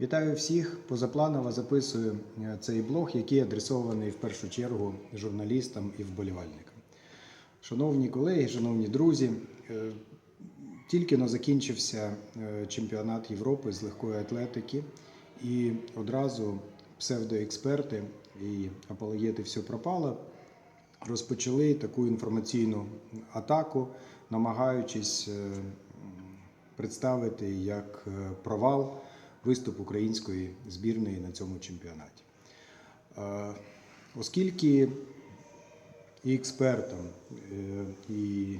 Вітаю всіх! Позапланово записую е, цей блог, який адресований в першу чергу журналістам і вболівальникам. Шановні колеги, шановні друзі, е, тільки но закінчився е, чемпіонат Європи з легкої атлетики, і одразу псевдоексперти і апологети все пропало розпочали таку інформаційну атаку, намагаючись представити як провал виступ української збірної на цьому чемпіонаті. Оскільки і експертам, е, і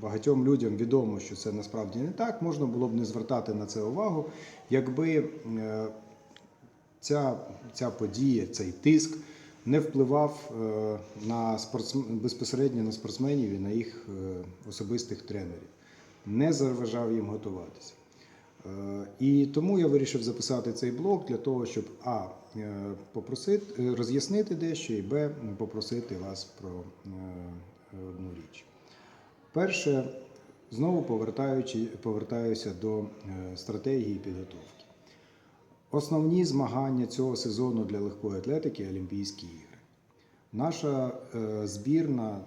багатьом людям відомо, що це насправді не так, можна було б не звертати на це увагу, якби е, ця, ця подія, цей тиск не впливав е, на спортсм... безпосередньо на спортсменів і на їх особистих тренерів, не заважав їм готуватися. Е, І тому я вирішив записати цей блог для того, щоб а е, попросити е, роз'яснити дещо, і б попросити вас про одну річ. Перше, знову повертаючи, повертаюся до стратегії підготовки. Основні змагання цього сезону для легкої атлетики Олімпійські ігри. Наша збірна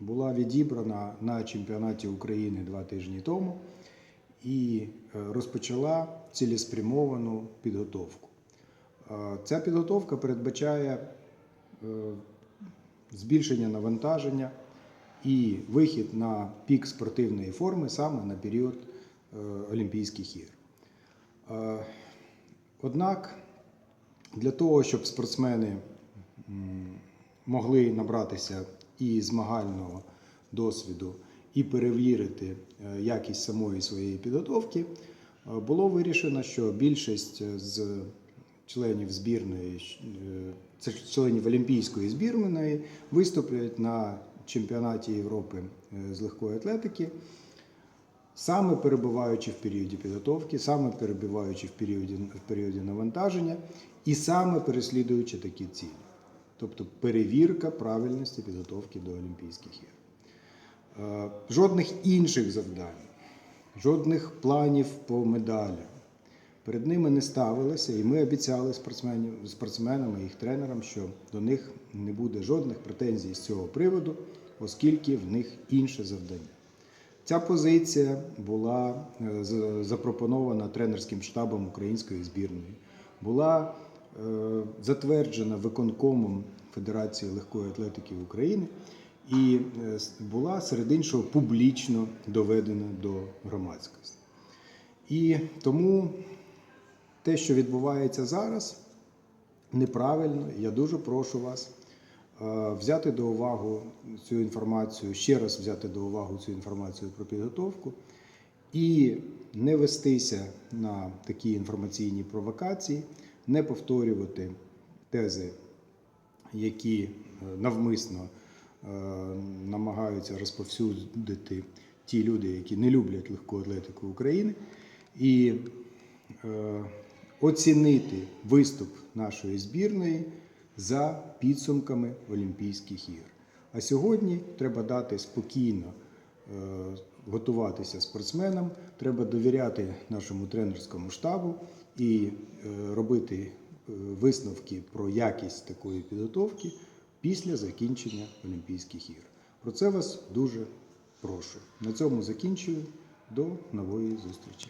була відібрана на чемпіонаті України два тижні тому і е, розпочала цілеспрямовану підготовку. Ця підготовка передбачає е, збільшення навантаження і вихід на пік спортивної форми саме на період е, Олімпійських ігор. Однак для того, щоб спортсмени могли набратися і змагального досвіду, і перевірити е, якість самої своєї підготовки, е, було вирішено, що більшість з членів збірної, е, це членів Олімпійської збірної виступлять на чемпіонаті Європи е, з легкої атлетики саме перебуваючи в періоді підготовки, саме перебуваючи в періоді, в періоді навантаження і саме переслідуючи такі цілі. Тобто перевірка правильності підготовки до Олімпійських ігор. Е, Жодних інших завдань, жодних планів по медалях перед ними не ставилося, і ми обіцяли спортсменам і їх тренерам, що до них не буде жодних претензій з цього приводу, оскільки в них інше завдання. Ця позиція була е, запропонована тренерським штабом української збірної, була е, затверджена виконкомом Федерації легкої атлетики України і е, була серед іншого публічно доведена до громадськості. І тому те, що відбувається зараз, неправильно. Я дуже прошу вас е, взяти до уваги цю інформацію, ще раз взяти до уваги цю інформацію про підготовку і не вестися на такі інформаційні провокації, не повторювати тези, які е, навмисно намагаються розповсюдити ті люди, які не люблять легку атлетику України, і е, оцінити виступ нашої збірної за підсумками Олімпійських ігор. А сьогодні треба дати спокійно е, готуватися спортсменам, треба довіряти нашому тренерському штабу і е, робити е, висновки про якість такої підготовки після закінчення Олімпійських ігор. Про це вас дуже прошу. На цьому закінчую. До нової зустрічі.